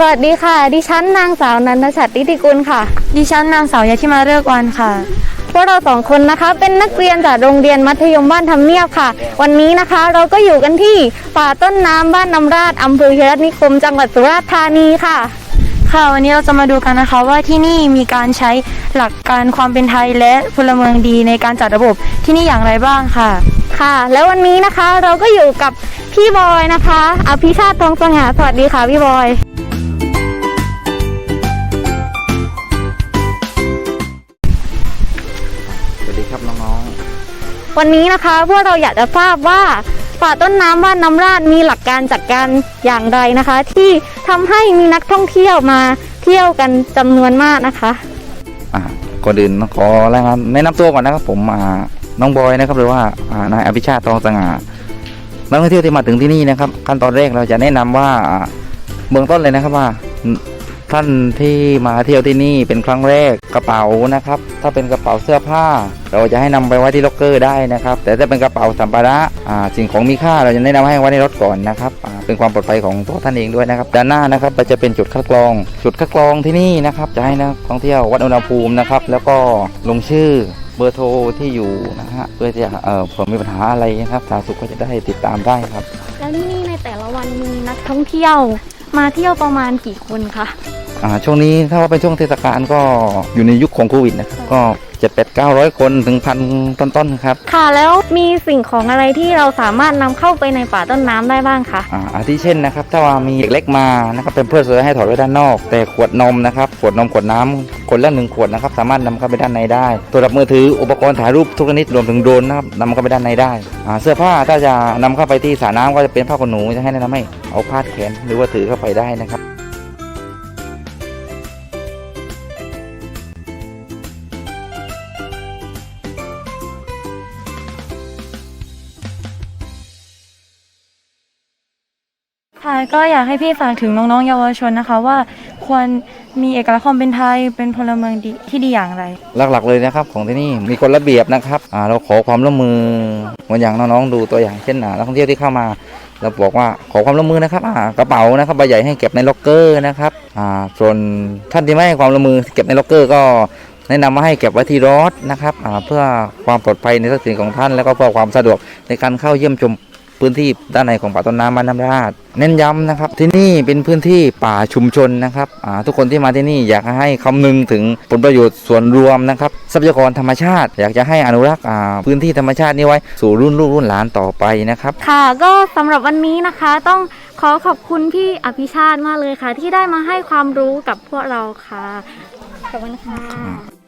สวัสดีค่ะ ดิฉันนางสาวนันทชัดติติกุลค่ะ ดิฉันนางสาวยาธิมาเลิกวันค่ะ พวกเราสองคนนะคะ เป็นนักเรียนจากโรงเรียนมัธยมบ้านทำเนียบค่ะ วันนี้นะคะเราก็อยู่กันที่ป่าต้นน้ำบ้านน้ำราดอำเภอเฮรัตนิคม จังหวัดสุราษฎร์ธานีค่ะ ค่ะวันนี้เราจะมาดูกันนะคะว่าที่นี่มีการใช้หลักการความเป็นไทยและพลเมืองดีในการจัดระบบที่นี่อย่างไรบ้างค่ะ ค่ะ แล้ววันนี้นะคะเราก็อยู่กับพี่บอยนะคะอภิชาติทองสง่าสวัสดีค่ะพี่บอย วันนี้นะคะพวกเราอยากจะทราบว่าป่าต้นน้ำบ้านน้ำราดมีหลักการจัดการอย่างไรนะคะ ที่ทำให้มีนักท่องเที่ยวมาเที่ยวกันจำนวนมากนะคะอ่าก่อนอื่นต้องขอรายงานแนะนำตัวก่อนนะครับผมอ่าน้องบอยนะครับหรือว่าอ่านายอภิชาติทองสง่านักท่องเที่ยวที่มาถึงที่นี่นะครับ ขั้นตอนแรกเราจะแนะนำว่าอ่าเบื้องต้นเลยนะครับว่า ท่านที่มาเที่ยวที่นี่เป็นครั้งแรกกระเป๋านะครับ ถ้าเป็นกระเป๋าเสื้อผ้า เราจะให้นำไปไว้ที่ล็อกเกอร์ได้นะครับ แต่ถ้าเป็นกระเป๋าสัมภาระสิ่งของมีค่าเราจะแนะนำให้ไว้ในรถก่อนนะครับเป็นความปลอดภัยของตัวท่านเองด้วยนะครับ ด้านหน้านะครับจะเป็นจุดคัดกรอง จุดคัดกรองที่นี่นะครับจะให้นักท่องเที่ยววัดอุณหภูมินะครับ แล้วก็ลงชื่อเบอร์โทรที่อยู่นะฮะเพื่อจะเอ่อเผื่อมีปัญหาอะไรนะครับสาธารณสุขก็จะได้ติดตามได้ครับ แล้วที่นี่ในแต่ละวันมีนักท่องเที่ยว มาเที่ยวประมาณกี่คนคะ อ่าช่วงนี้ถ้าว่าเป็นช่วงเทศกาลก็อยู่ในยุคของโควิดนะครับก็ เจ็ดแปดเก้าร้อยคนถึงพันต้นๆครับ ค่ะแล้วมีสิ่งของอะไรที่เราสามารถนำเข้าไปในป่าต้นน้ำได้บ้างคะอ่าอาทิเช่นนะครับ ถ้าว่ามีเด็กเล็กมานะครับเป็นเพื่อนเสือให้ถอดไว้ด้านนอก แต่ขวดนมนะครับขวดนมขวดน้ำคนละหนึ่งขวดนะครับสามารถนำเข้าไปด้านในได้โทรศัพท์มือถืออุปกรณ์ถ่ายรูปทุกชนิดรวมถึงโดรนนะครับนำเข้าไปด้านในได้อ่าเสื้อผ้าถ้าจะนำเข้าไปที่สระน้ำก็จะเป็นผ้าขนหนูจะให้แนะนำให้เอาพาดแขนหรือว่าถือเข้าไปได้นะครับ ค่ะก็อยากให้พี่ฝากถึงน้องๆเยาวชนนะคะ ว่าควรมีเอกลักษณ์ความเป็นไทยเป็นพลเมืองดีที่ดีอย่างไร หลักๆเลยนะครับของที่นี่มีกฎระเบียบนะครับอ่าเราขอความร่วมมือเหมือนอย่างน้องๆดูตัวอย่างเช่นอ่านักท่องเที่ยวที่เข้ามา เราบอกว่าขอความร่วมมือนะครับอ่ากระเป๋านะครับใบใหญ่ให้เก็บในล็อกเกอร์นะครับอ่าส่วนท่านที่ไม่ให้ความร่วมมือเก็บในล็อกเกอร์ก็แนะนำมาให้เก็บไว้ที่รถนะครับอ่าเพื่อความปลอดภัยในทรัพย์สินของท่าน แล้วก็เพื่อความสะดวกในการเข้าเยี่ยมชม พื้นที่ด้านในของป่าต้นน้ำบ้านน้ำราดเน้นย้ำนะครับที่นี่เป็นพื้นที่ป่าชุมชนนะครับอ่าทุกคนที่มาที่นี่อยากให้คำนึงถึงผลประโยชน์ส่วนรวมนะครับทรัพยากรธรรมชาติ อยากจะให้อนุรักษ์อ่าพื้นที่ธรรมชาตินี้ไว้สู่รุ่นลูกรุ่นหลานต่อไปนะครับ ค่ะก็สำหรับวันนี้นะคะต้องขอขอบคุณพี่อภิชาติมากเลยค่ะ ที่ได้มาให้ความรู้กับพวกเราค่ะขอบคุณค่ะ